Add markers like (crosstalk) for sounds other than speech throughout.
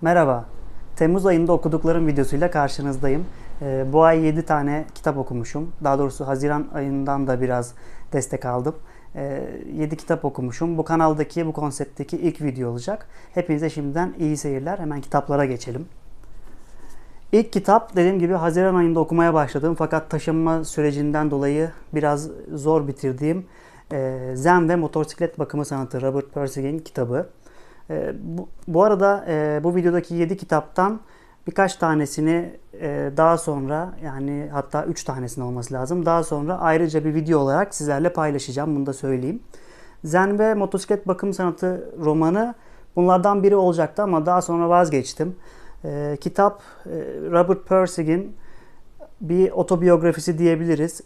Merhaba. Temmuz ayında okuduklarım videosuyla karşınızdayım. Ee, bu ay 7 tane kitap okumuşum. Daha doğrusu Haziran ayından da biraz destek aldım. Ee, 7 kitap okumuşum. Bu kanaldaki, bu konseptteki ilk video olacak. Hepinize şimdiden iyi seyirler. Hemen kitaplara geçelim. İlk kitap dediğim gibi Haziran ayında okumaya başladım fakat taşınma sürecinden dolayı biraz zor bitirdiğim e, Zen ve Motosiklet Bakımı Sanatı Robert Persing'in kitabı. E, bu, arada e, bu videodaki 7 kitaptan birkaç tanesini e, daha sonra yani hatta 3 tanesinin olması lazım. Daha sonra ayrıca bir video olarak sizlerle paylaşacağım. Bunu da söyleyeyim. Zen ve Motosiklet Bakım Sanatı romanı bunlardan biri olacaktı ama daha sonra vazgeçtim. E, kitap e, Robert Persing'in bir otobiyografisi diyebiliriz.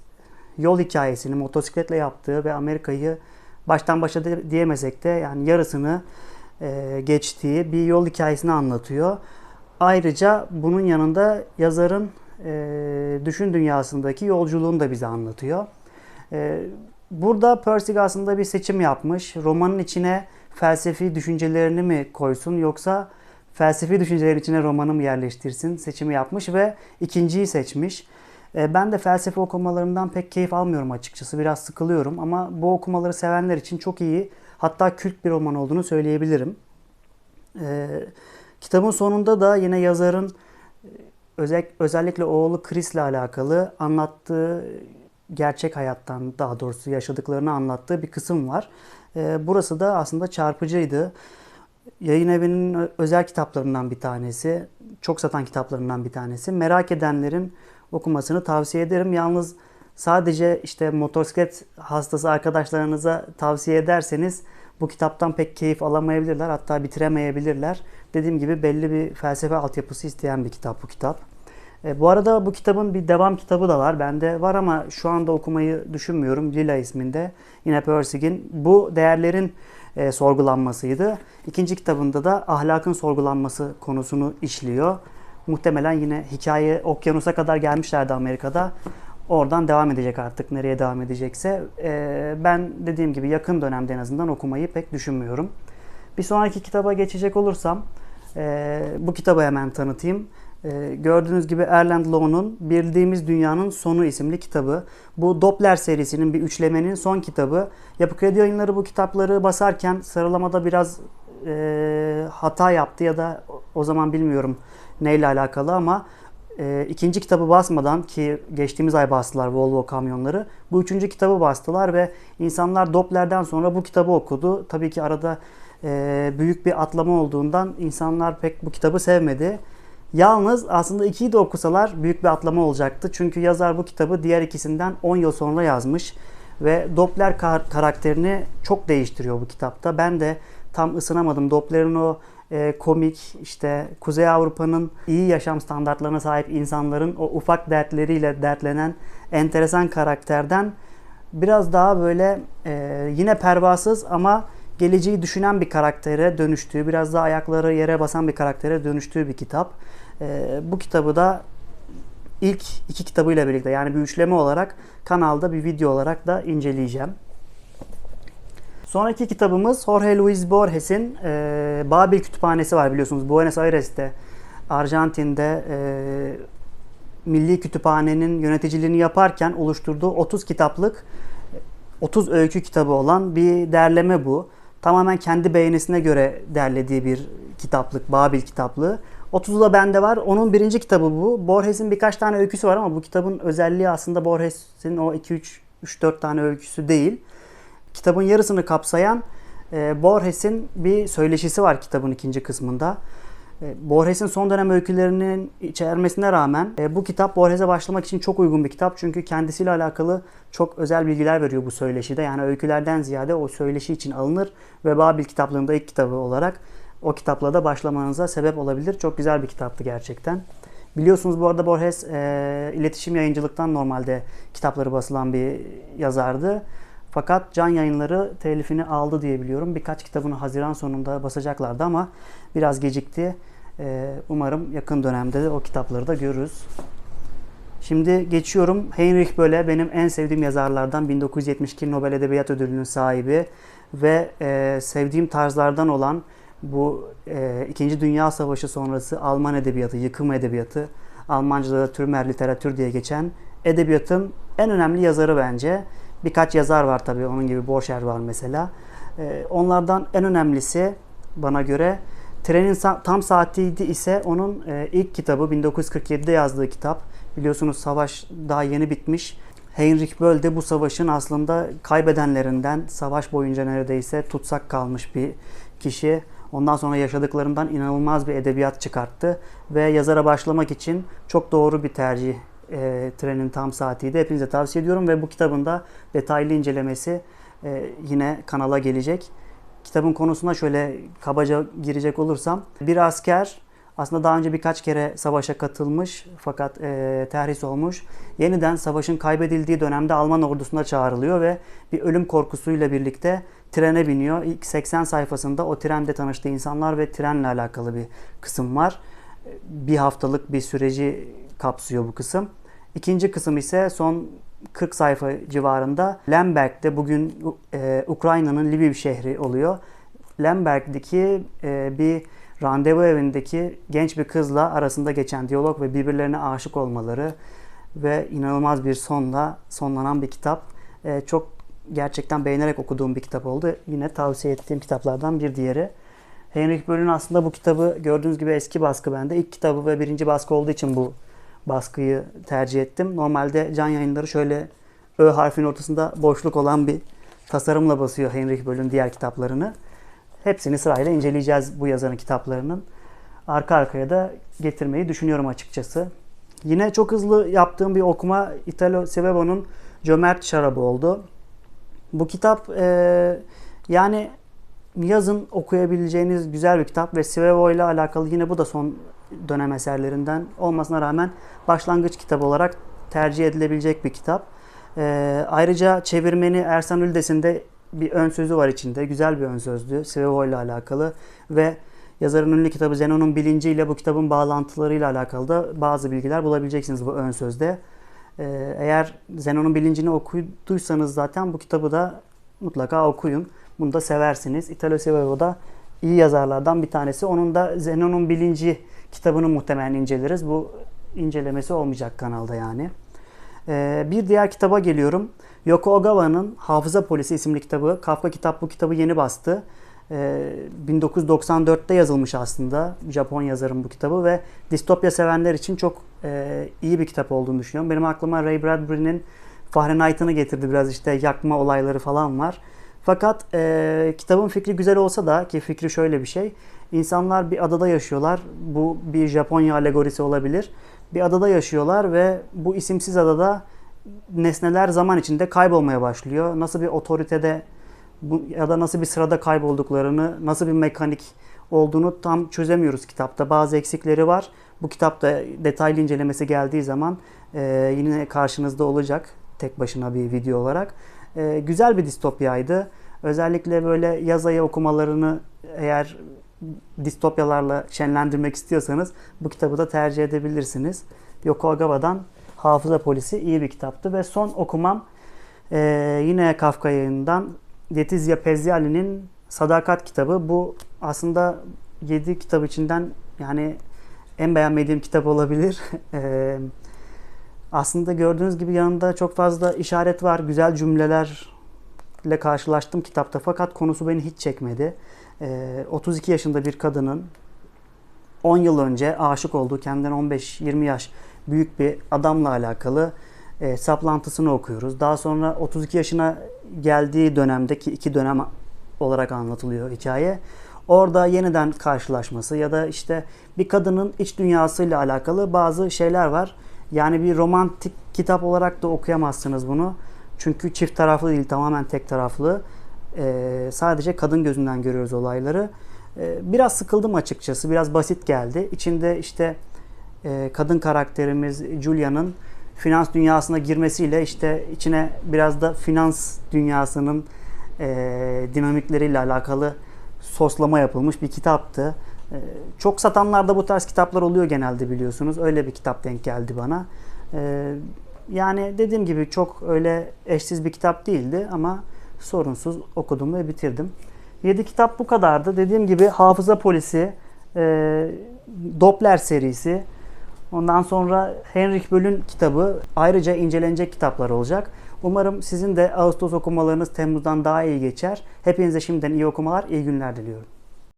Yol hikayesini motosikletle yaptığı ve Amerika'yı baştan başa diyemesek de yani yarısını e, geçtiği bir yol hikayesini anlatıyor. Ayrıca bunun yanında yazarın e, düşün dünyasındaki yolculuğunu da bize anlatıyor. E, burada Persig aslında bir seçim yapmış. Romanın içine felsefi düşüncelerini mi koysun yoksa felsefi düşünceler içine romanı mı yerleştirsin seçimi yapmış ve ikinciyi seçmiş. Ben de felsefe okumalarımdan pek keyif almıyorum açıkçası. Biraz sıkılıyorum ama bu okumaları sevenler için çok iyi hatta kült bir roman olduğunu söyleyebilirim. E, kitabın sonunda da yine yazarın e, özel, özellikle oğlu Chris'le alakalı anlattığı gerçek hayattan daha doğrusu yaşadıklarını anlattığı bir kısım var. E, burası da aslında çarpıcıydı. Yayın evinin özel kitaplarından bir tanesi. Çok satan kitaplarından bir tanesi. Merak edenlerin okumasını tavsiye ederim. Yalnız sadece işte motosiklet hastası arkadaşlarınıza tavsiye ederseniz bu kitaptan pek keyif alamayabilirler. Hatta bitiremeyebilirler. Dediğim gibi belli bir felsefe altyapısı isteyen bir kitap bu kitap. E, bu arada bu kitabın bir devam kitabı da var. Bende var ama şu anda okumayı düşünmüyorum. Lila isminde. Yine Persig'in. Bu değerlerin e, sorgulanmasıydı. İkinci kitabında da ahlakın sorgulanması konusunu işliyor. Muhtemelen yine hikaye okyanusa kadar gelmişlerdi Amerika'da. Oradan devam edecek artık nereye devam edecekse. E, ben dediğim gibi yakın dönemde en azından okumayı pek düşünmüyorum. Bir sonraki kitaba geçecek olursam e, bu kitabı hemen tanıtayım. E, gördüğünüz gibi Erland Lowe'nun Bildiğimiz Dünyanın Sonu isimli kitabı. Bu Doppler serisinin bir üçlemenin son kitabı. Yapı Kredi Yayınları bu kitapları basarken sıralamada biraz e, hata yaptı ya da o- zaman bilmiyorum neyle alakalı ama e, ikinci kitabı basmadan ki geçtiğimiz ay bastılar Volvo kamyonları. Bu üçüncü kitabı bastılar ve insanlar Doppler'den sonra bu kitabı okudu. Tabii ki arada e, büyük bir atlama olduğundan insanlar pek bu kitabı sevmedi. Yalnız aslında ikiyi de okusalar büyük bir atlama olacaktı. Çünkü yazar bu kitabı diğer ikisinden 10 yıl sonra yazmış. Ve Doppler kar- karakterini çok değiştiriyor bu kitapta. Ben de tam ısınamadım. Doppler'in o komik işte Kuzey Avrupa'nın iyi yaşam standartlarına sahip insanların o ufak dertleriyle dertlenen enteresan karakterden biraz daha böyle e, yine pervasız ama geleceği düşünen bir karaktere dönüştüğü, biraz daha ayakları yere basan bir karaktere dönüştüğü bir kitap. E, bu kitabı da ilk iki kitabıyla birlikte yani bir üçleme olarak kanalda bir video olarak da inceleyeceğim. Sonraki kitabımız Jorge Luis Borges'in e, Babil Kütüphanesi var biliyorsunuz. Buenos Aires'te, Arjantin'de e, Milli Kütüphane'nin yöneticiliğini yaparken oluşturduğu 30 kitaplık 30 öykü kitabı olan bir derleme bu. Tamamen kendi beğenisine göre derlediği bir kitaplık, Babil kitaplığı. 30'u da bende var. Onun birinci kitabı bu. Borges'in birkaç tane öyküsü var ama bu kitabın özelliği aslında Borges'in o 2-3 3-4 tane öyküsü değil. Kitabın yarısını kapsayan e, Borges'in bir söyleşisi var kitabın ikinci kısmında. E, Borges'in son dönem öykülerinin içermesine rağmen e, bu kitap Borges'e başlamak için çok uygun bir kitap. Çünkü kendisiyle alakalı çok özel bilgiler veriyor bu söyleşide. Yani öykülerden ziyade o söyleşi için alınır ve Babil kitaplığında ilk kitabı olarak o kitapla da başlamanıza sebep olabilir. Çok güzel bir kitaptı gerçekten. Biliyorsunuz bu arada Borges e, iletişim yayıncılıktan normalde kitapları basılan bir yazardı. Fakat Can Yayınları telifini aldı diye biliyorum. Birkaç kitabını Haziran sonunda basacaklardı ama biraz gecikti. Ee, umarım yakın dönemde de o kitapları da görürüz. Şimdi geçiyorum. Heinrich Bölle benim en sevdiğim yazarlardan 1972 Nobel Edebiyat Ödülü'nün sahibi ve e, sevdiğim tarzlardan olan Bu e, İkinci Dünya Savaşı sonrası Alman edebiyatı, yıkım edebiyatı, Almanca'da da Türmer literatür diye geçen edebiyatın en önemli yazarı bence. Birkaç yazar var tabii onun gibi Borcher var mesela. E, onlardan en önemlisi bana göre Trenin Tam Saatiydi ise onun e, ilk kitabı 1947'de yazdığı kitap. Biliyorsunuz savaş daha yeni bitmiş. Heinrich Böll de bu savaşın aslında kaybedenlerinden savaş boyunca neredeyse tutsak kalmış bir kişi. Ondan sonra yaşadıklarından inanılmaz bir edebiyat çıkarttı ve yazara başlamak için çok doğru bir tercih e, Trenin Tam Saatiydi. Hepinize tavsiye ediyorum ve bu kitabın da detaylı incelemesi e, yine kanala gelecek. Kitabın konusuna şöyle kabaca girecek olursam bir asker aslında daha önce birkaç kere savaşa katılmış fakat e, terhis olmuş. Yeniden savaşın kaybedildiği dönemde Alman ordusuna çağrılıyor ve bir ölüm korkusuyla birlikte trene biniyor. İlk 80 sayfasında o trende tanıştığı insanlar ve trenle alakalı bir kısım var. Bir haftalık bir süreci kapsıyor bu kısım. İkinci kısım ise son 40 sayfa civarında Lemberg'de bugün e, Ukrayna'nın Lviv şehri oluyor. Lemberg'deki e, bir randevu evindeki genç bir kızla arasında geçen diyalog ve birbirlerine aşık olmaları ve inanılmaz bir sonla sonlanan bir kitap. E, çok gerçekten beğenerek okuduğum bir kitap oldu. Yine tavsiye ettiğim kitaplardan bir diğeri. Heinrich Böll'ün aslında bu kitabı gördüğünüz gibi eski baskı bende. İlk kitabı ve birinci baskı olduğu için bu baskıyı tercih ettim. Normalde can yayınları şöyle Ö harfinin ortasında boşluk olan bir tasarımla basıyor Heinrich Böll'ün diğer kitaplarını. Hepsini sırayla inceleyeceğiz bu yazarın kitaplarının. Arka arkaya da getirmeyi düşünüyorum açıkçası. Yine çok hızlı yaptığım bir okuma Italo Sevebo'nun Cömert Şarabı oldu. Bu kitap e, yani yazın okuyabileceğiniz güzel bir kitap ve Svevo ile alakalı yine bu da son dönem eserlerinden olmasına rağmen başlangıç kitabı olarak tercih edilebilecek bir kitap. E, ayrıca çevirmeni Ersan Üldes'in de bir ön sözü var içinde. Güzel bir ön sözdü. Svevo ile alakalı ve yazarın ünlü kitabı Zenon'un bilinci ile bu kitabın bağlantılarıyla alakalı da bazı bilgiler bulabileceksiniz bu ön sözde. Ee, eğer Zenon'un bilincini okuduysanız zaten bu kitabı da mutlaka okuyun. Bunu da seversiniz. Italo Svevo da iyi yazarlardan bir tanesi. Onun da Zenon'un bilinci kitabını muhtemelen inceleriz. Bu incelemesi olmayacak kanalda yani. Ee, bir diğer kitaba geliyorum. Yoko Ogawa'nın Hafıza Polisi isimli kitabı. Kafka kitap bu kitabı yeni bastı. Ee, 1994'te yazılmış aslında Japon yazarın bu kitabı ve distopya sevenler için çok e, iyi bir kitap olduğunu düşünüyorum. Benim aklıma Ray Bradbury'nin Fahrenheit'ını getirdi biraz işte yakma olayları falan var. Fakat e, kitabın fikri güzel olsa da ki fikri şöyle bir şey. İnsanlar bir adada yaşıyorlar. Bu bir Japonya alegorisi olabilir. Bir adada yaşıyorlar ve bu isimsiz adada nesneler zaman içinde kaybolmaya başlıyor. Nasıl bir otoritede bu, ya da nasıl bir sırada kaybolduklarını, nasıl bir mekanik olduğunu tam çözemiyoruz kitapta. Bazı eksikleri var. Bu kitapta detaylı incelemesi geldiği zaman e, yine karşınızda olacak tek başına bir video olarak. E, güzel bir distopyaydı. Özellikle böyle yaz ayı okumalarını eğer distopyalarla şenlendirmek istiyorsanız bu kitabı da tercih edebilirsiniz. Yoko Agawa'dan Hafıza Polisi iyi bir kitaptı ve son okumam e, yine Kafka yayından Letizia Pezzali'nin Sadakat kitabı. Bu aslında 7 kitap içinden yani en beğenmediğim kitap olabilir. (laughs) aslında gördüğünüz gibi yanında çok fazla işaret var, güzel cümlelerle karşılaştım kitapta fakat konusu beni hiç çekmedi. E, 32 yaşında bir kadının 10 yıl önce aşık olduğu kendinden 15-20 yaş büyük bir adamla alakalı e, saplantısını okuyoruz. Daha sonra 32 yaşına geldiği dönemdeki iki dönem olarak anlatılıyor hikaye. Orada yeniden karşılaşması ya da işte bir kadının iç dünyasıyla alakalı bazı şeyler var. Yani bir romantik kitap olarak da okuyamazsınız bunu. Çünkü çift taraflı değil, tamamen tek taraflı. Ee, sadece kadın gözünden görüyoruz olayları. Ee, biraz sıkıldım açıkçası, biraz basit geldi. İçinde işte e, kadın karakterimiz Julia'nın finans dünyasına girmesiyle işte içine biraz da finans dünyasının e, dinamikleriyle alakalı soslama yapılmış bir kitaptı. E, çok satanlarda bu tarz kitaplar oluyor genelde biliyorsunuz. Öyle bir kitap denk geldi bana. E, yani dediğim gibi çok öyle eşsiz bir kitap değildi ama sorunsuz okudum ve bitirdim. 7 kitap bu kadardı. Dediğim gibi Hafıza Polisi, e, Doppler serisi, ondan sonra Henrik Böll'ün kitabı ayrıca incelenecek kitaplar olacak. Umarım sizin de Ağustos okumalarınız Temmuz'dan daha iyi geçer. Hepinize şimdiden iyi okumalar, iyi günler diliyorum.